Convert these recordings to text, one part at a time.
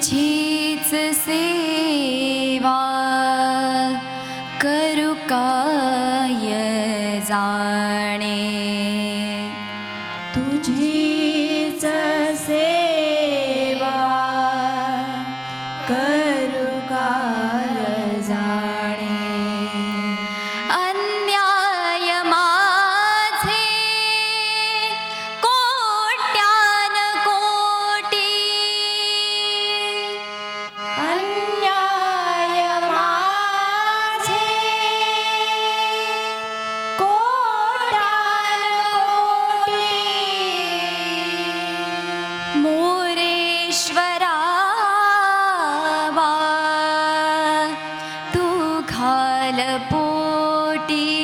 तुझीच सेवा মাটি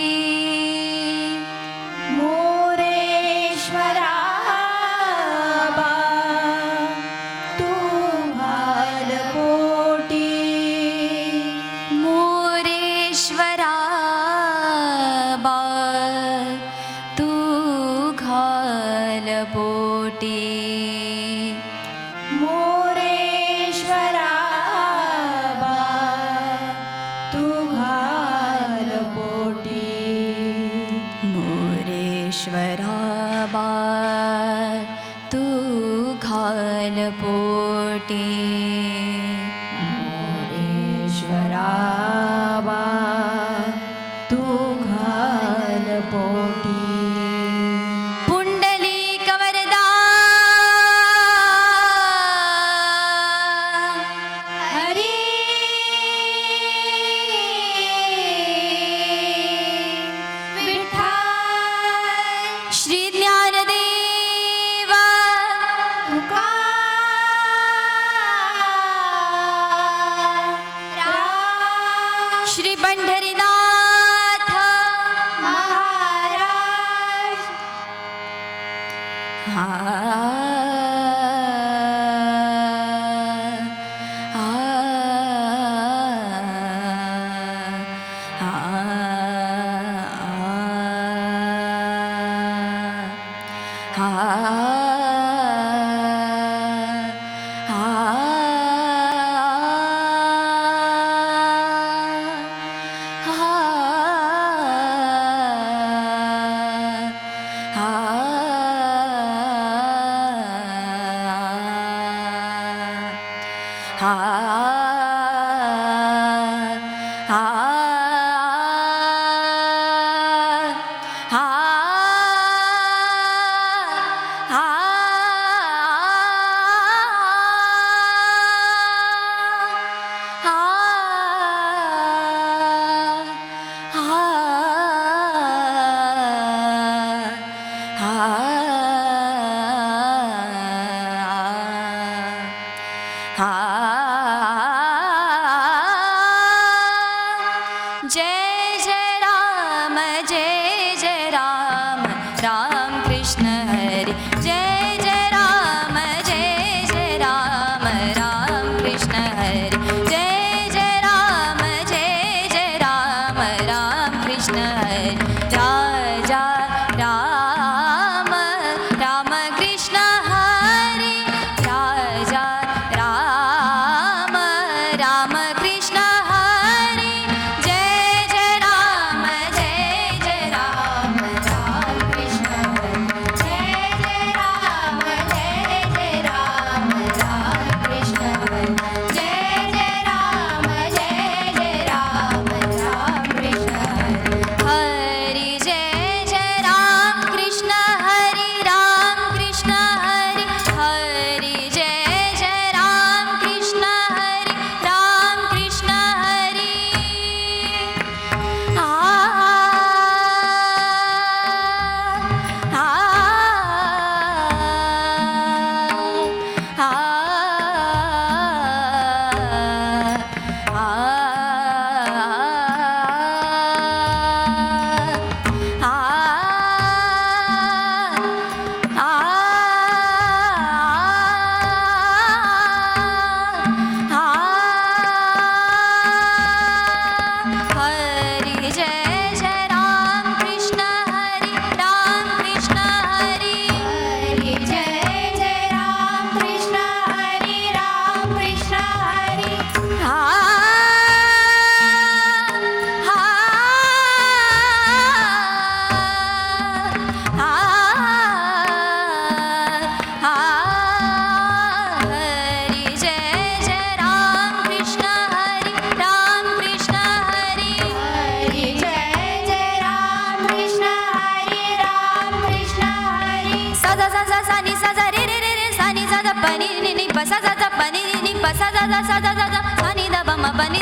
प सा दा दा सा दा दा दा सा नि दा प म प नि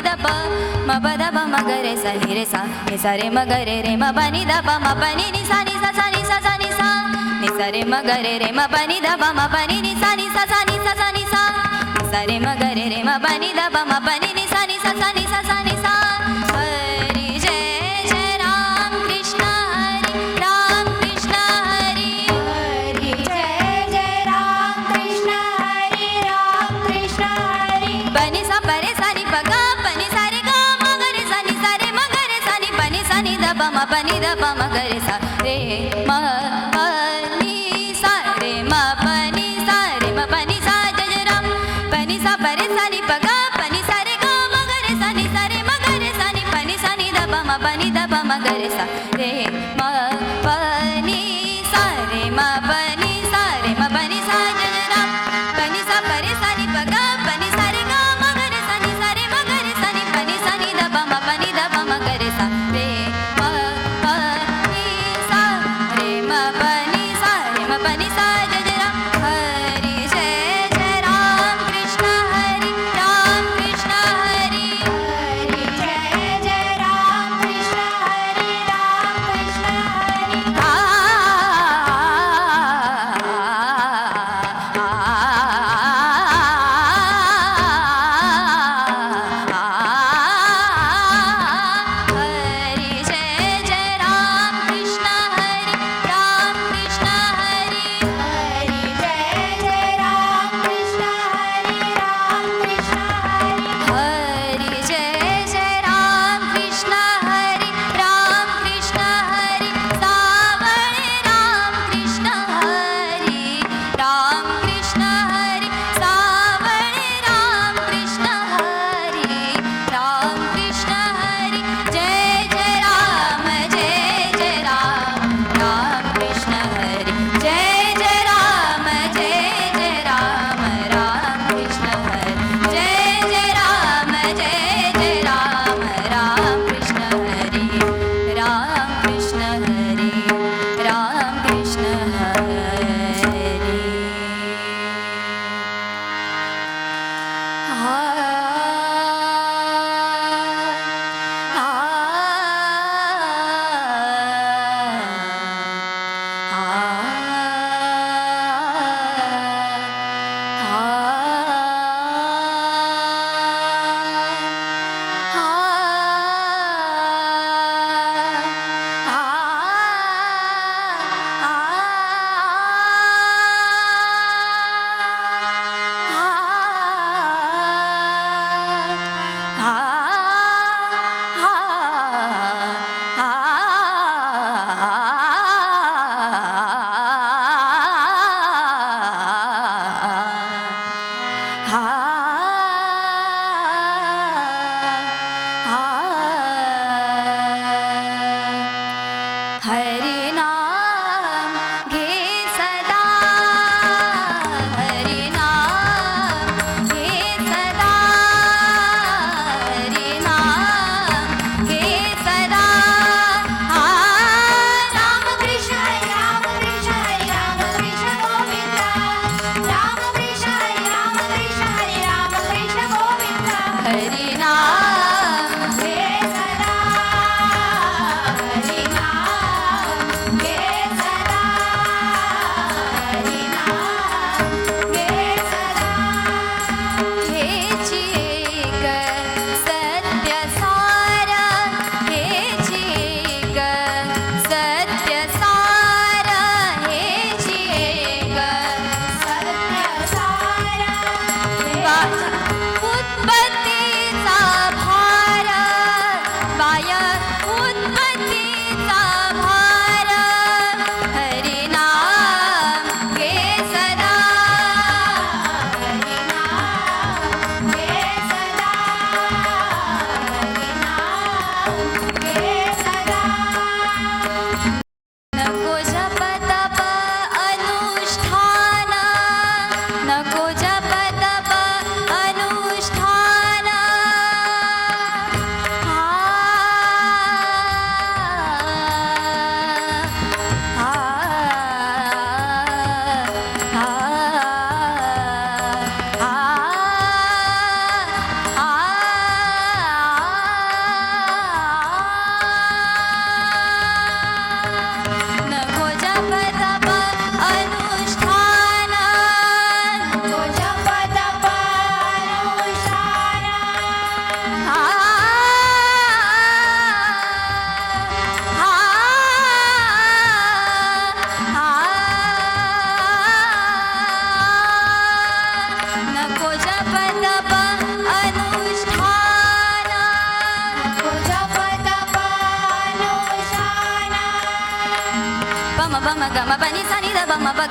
रे द प म पनी द प म ग रे सा रे म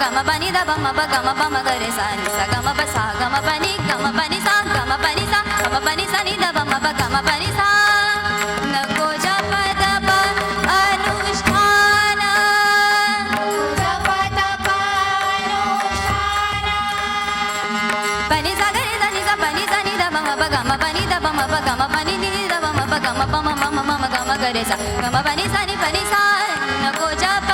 గమ పని ద బమ బ గమ బమ గరి సా ని స గమ బ సా గమ పని గమ పని సా గమ పని సా గమ పని స ని ద బమ బ గమ పని సా నకో జప దప అనుష్ఠాన జప దప అనుష్ఠాన పని స గరి ద ని స పని స ని ద బమ బ గమ పని ద బమ బ గమ పని ని ద బమ బ గమ బమ మమ మమ గమ గరి సా గమ పని స ని పని సా నకో జప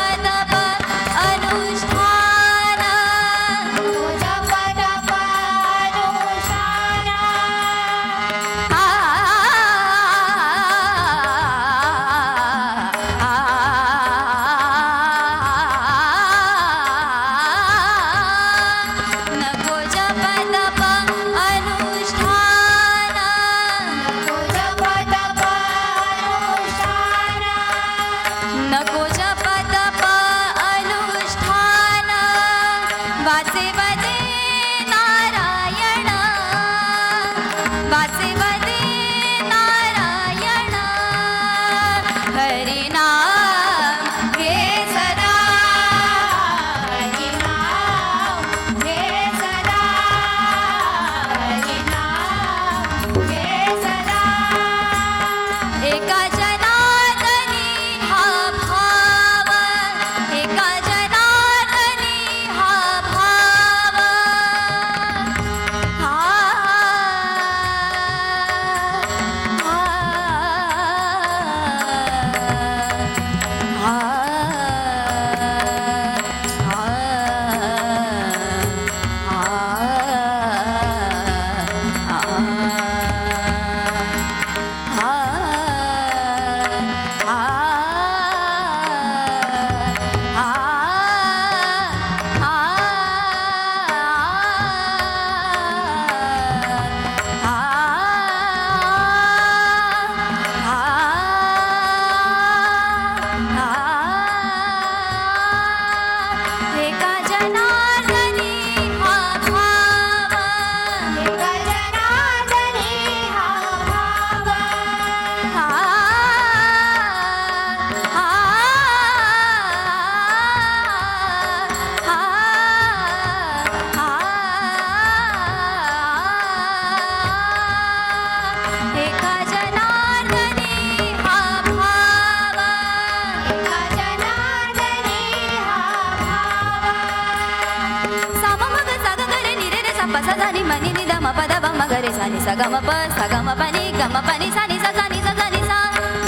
sa ga pa sa. Pa ni ga pa ni sa ni sa. Sa ni sa. Sa ni sa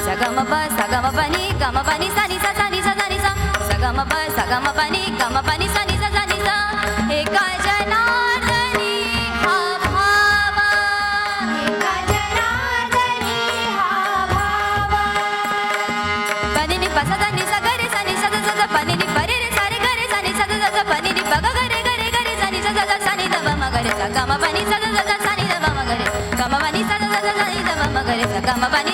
sa pa sa pa ni ga pa ni sa ni sa sa. Ni sa sa ni sa sa pa sa. Pa ni ga pa ni sa ni sa sa. Ni sa eka jana pani sa sa sa. మగరే గమ పని సగ గగ గమ మగరే సగ గమ పని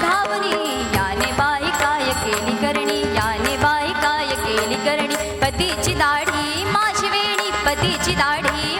धावणी याने बाई काय केली करणी याने बाई काय केली पतीची दाढी माझी वेणी पतीची दाढी.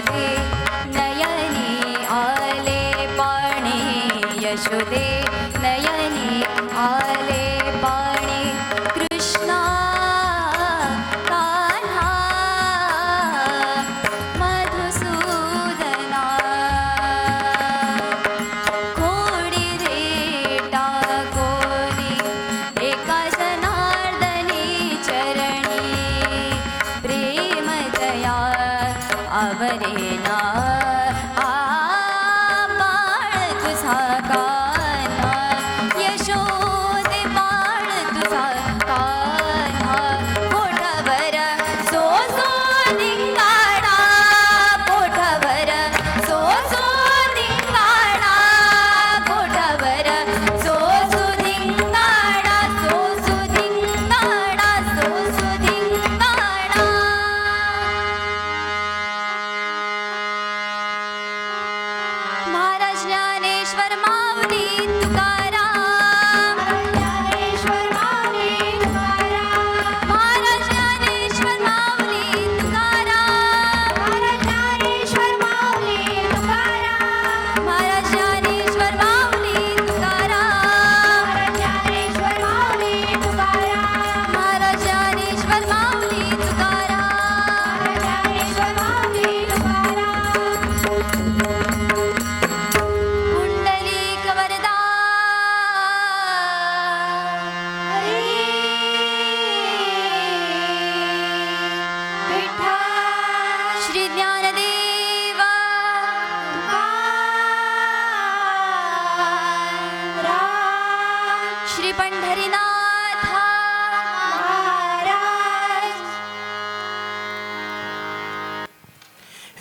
with you.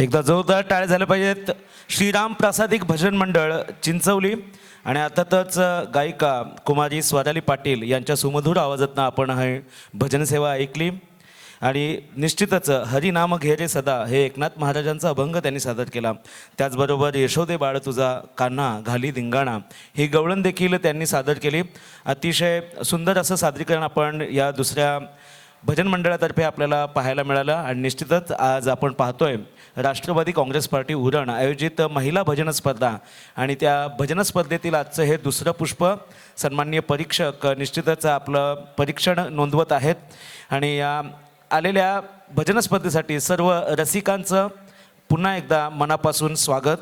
एकदा जोरदार टाळे झाले पाहिजेत. श्रीराम प्रासादिक भजन मंडळ चिंचवली. आणि अर्थातच गायिका कुमारी स्वराली पाटील यांच्या सुमधुर आवाजातनं आपण हे भजनसेवा ऐकली. आणि निश्चितच हरिनाम घेरे सदा हे एकनाथ महाराजांचा अभंग त्यांनी सादर केला. त्याचबरोबर यशोदे बाळ तुझा कान्हा घाली धिंगाणा ही गवळण देखील त्यांनी सादर केली. अतिशय सुंदर असं सादरीकरण आपण या दुसऱ्या भजन मंडळातर्फे आपल्याला पाहायला मिळालं आणि निश्चितच आज आपण पाहतोय राष्ट्रवादी काँग्रेस पार्टी उरण आयोजित महिला भजन स्पर्धा. आणि त्या भजन स्पर्धेतील आजचं हे दुसरं पुष्प सन्माननीय परीक्षक निश्चितच आपलं परीक्षण नोंदवत आहेत. आणि या आलेल्या भजन स्पर्धेसाठी सर्व रसिकांचं पुन्हा एकदा मनापासून स्वागत.